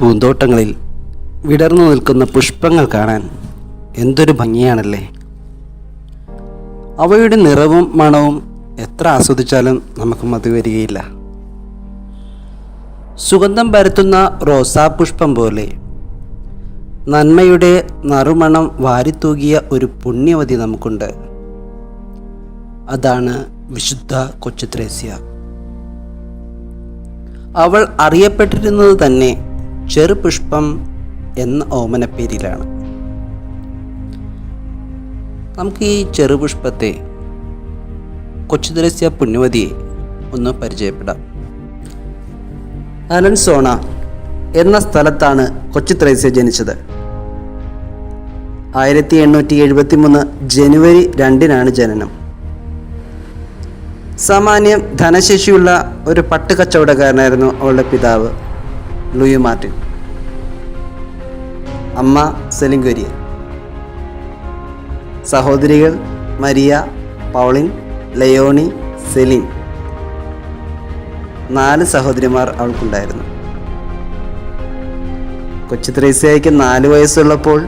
പൂന്തോട്ടങ്ങളിൽ വിടർന്നു നിൽക്കുന്ന പുഷ്പങ്ങൾ കാണാൻ എന്തൊരു ഭംഗിയാണല്ലേ. അവയുടെ നിറവും മണവും എത്ര ആസ്വദിച്ചാലും നമുക്ക് മതി വരികയില്ല. സുഗന്ധം പരത്തുന്ന റോസാപുഷ്പം പോലെ നന്മയുടെ നറുമണം വാരിത്തൂകിയ ഒരു പുണ്യവതി നമുക്കുണ്ട്. അതാണ് വിശുദ്ധ കൊച്ചുത്രേസ്യ. അവൾ അറിയപ്പെട്ടിരുന്നത് തന്നെ ചെറുപുഷ്പം എന്ന ഓമനപ്പേരിലാണ്. നമുക്ക് ഈ ചെറുപുഷ്പത്തെ കൊച്ചുതുലസ്യ പുണ്യവതിയെ ഒന്ന് പരിചയപ്പെടാം. അലൻസോണ എന്ന സ്ഥലത്താണ് കൊച്ചുത്രേസ്യ ജനിച്ചത്. ആയിരത്തി എണ്ണൂറ്റി എഴുപത്തി മൂന്ന് ജനുവരി രണ്ടിനാണ് ജനനം. സാമാന്യം ധനശേഷിയുള്ള ഒരു പട്ടുകച്ചവടക്കാരനായിരുന്നു അവളുടെ പിതാവ് ലൂയി മാർട്ടിൻ. അമ്മ സെലിങ്കുര്യൻ സഹോദരികൾ മരിയ പൗളിൻ ലയോണി സെലിൻ. നാല് സഹോദരിമാർ അവൾക്കുണ്ടായിരുന്നു. കൊച്ചു ത്രേസ്യയ്ക്ക് നാല് വയസ്സുള്ളപ്പോൾ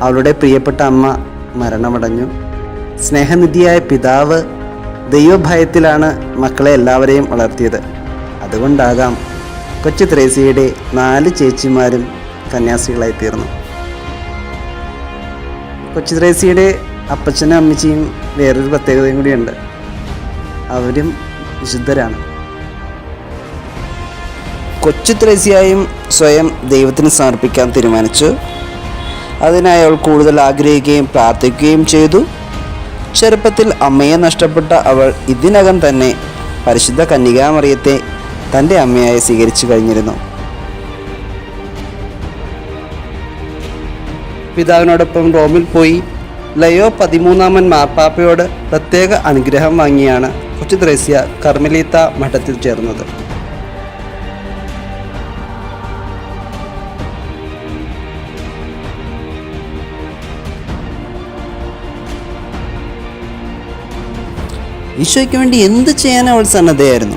അവളുടെ പ്രിയപ്പെട്ട അമ്മ മരണമടഞ്ഞു. സ്നേഹനിധിയായ പിതാവ് ദൈവഭയത്തിലാണ് മക്കളെ എല്ലാവരെയും വളർത്തിയത്. അതുകൊണ്ടാകാം കൊച്ചു ത്രേസ്യയുടെ നാല് ചേച്ചിമാരും കന്യാസികളായി തീർന്നു കൊച്ചു ത്രേസിയുടെ അപ്പച്ചനും അമ്മച്ചിയും വേറൊരു പ്രത്യേകതയും കൂടിയുണ്ട്. അവരും വിശുദ്ധരാണ്. കൊച്ചു ത്രേസിയായും സ്വയം ദൈവത്തിന് സമർപ്പിക്കാൻ തീരുമാനിച്ചു. അതിനായി അവൾ കൂടുതൽ ആഗ്രഹിക്കുകയും പ്രാർത്ഥിക്കുകയും ചെയ്തു. ചെറുപ്പത്തിൽ അമ്മയെ നഷ്ടപ്പെട്ട അവൾ ഇതിനകം തന്നെ പരിശുദ്ധ കന്യകാമറിയത്തെ തന്റെ അമ്മയായി സ്വീകരിച്ചു കഴിഞ്ഞിരുന്നു. പിതാവിനോടൊപ്പം റോമിൽ പോയി ലയോ പതിമൂന്നാമൻ മാർപ്പാപ്പയോട് പ്രത്യേക അനുഗ്രഹം വാങ്ങിയാണ് കൊച്ചു ത്രേസ്യ കർമ്മലീത്ത മഠത്തിൽ ചേർന്നത്. ഈശോയ്ക്ക് വേണ്ടി എന്ത് ചെയ്യാൻ അവൾ സന്നദ്ധയായിരുന്നു?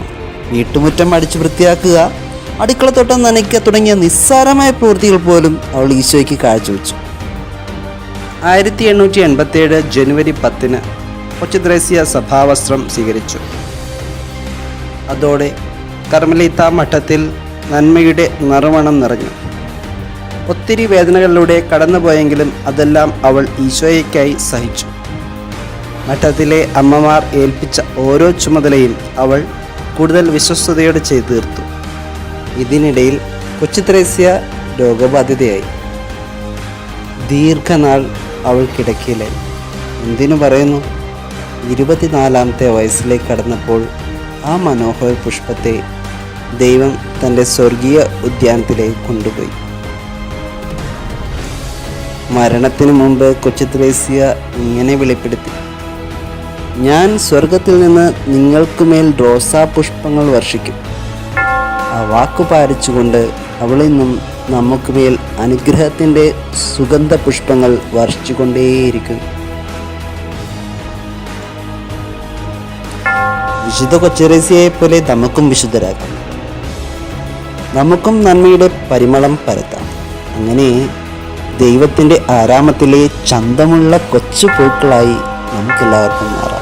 വീട്ടുമുറ്റം അടിച്ചു വൃത്തിയാക്കുക അടുക്കളത്തോട്ടം നനയ്ക്കുക തുടങ്ങിയ നിസ്സാരമായ പ്രവൃത്തികൾ പോലും അവൾ ഈശോയ്ക്ക് കാഴ്ചവെച്ചു. ആയിരത്തി എണ്ണൂറ്റി എൺപത്തിയേഴ് ജനുവരി പത്തിന് കൊച്ചുദ്രേസ്യ സഭാവസ്ത്രം സ്വീകരിച്ചു. അതോടെ കർമ്മലീത്ത മഠത്തിൽ നന്മയുടെ നറുമണം നിറഞ്ഞു. ഒത്തിരി വേദനകളിലൂടെ കടന്നുപോയെങ്കിലും അതെല്ലാം അവൾ ഈശോയ്ക്കായി സഹിച്ചു. മഠത്തിലെ അമ്മമാർ ഏൽപ്പിച്ച ഓരോ ചുമതലയും അവൾ കൂടുതൽ വിശ്വസ്തയോടെ ചെയ്തു തീർത്തു ഇതിനിടയിൽ കൊച്ചുത്രേസ്യ രോഗബാധിതയായി. ദീർഘനാൾ അവൾ കിടക്കിയിലായി എന്തിനു പറയുന്നു? ഇരുപത്തിനാലാമത്തെ വയസ്സിലേക്ക് കടന്നപ്പോൾ ആ മനോഹര പുഷ്പത്തെ ദൈവം തന്റെ സ്വർഗീയ ഉദ്യാനത്തിലേക്ക് കൊണ്ടുപോയി. മരണത്തിനു മുമ്പ് കൊച്ചുത്രേസ്യ ഇങ്ങനെ വെളിപ്പെടുത്തി. ഞാൻ സ്വർഗത്തിൽ നിന്ന് നിങ്ങൾക്കുമേൽ റോസാ പുഷ്പങ്ങൾ വർഷിക്കും. ആ വാക്കു പാലിച്ചുകൊണ്ട് അവളിൽ നിന്നും നമുക്കുമേൽ അനുഗ്രഹത്തിന്റെ സുഗന്ധ പുഷ്പങ്ങൾ വർഷിച്ചുകൊണ്ടേയിരിക്കും. വിശുദ്ധ കൊച്ചറേസിയെ പോലെ നമുക്കും വിശുദ്ധരാക്കാം. നമുക്കും നന്മയുടെ പരിമളം പരത്താം. അങ്ങനെ ദൈവത്തിന്റെ ആരാമത്തിലെ ചന്തമുള്ള കൊച്ചു പൂക്കളായി നമുക്കെല്ലാവർക്കും മാറാം.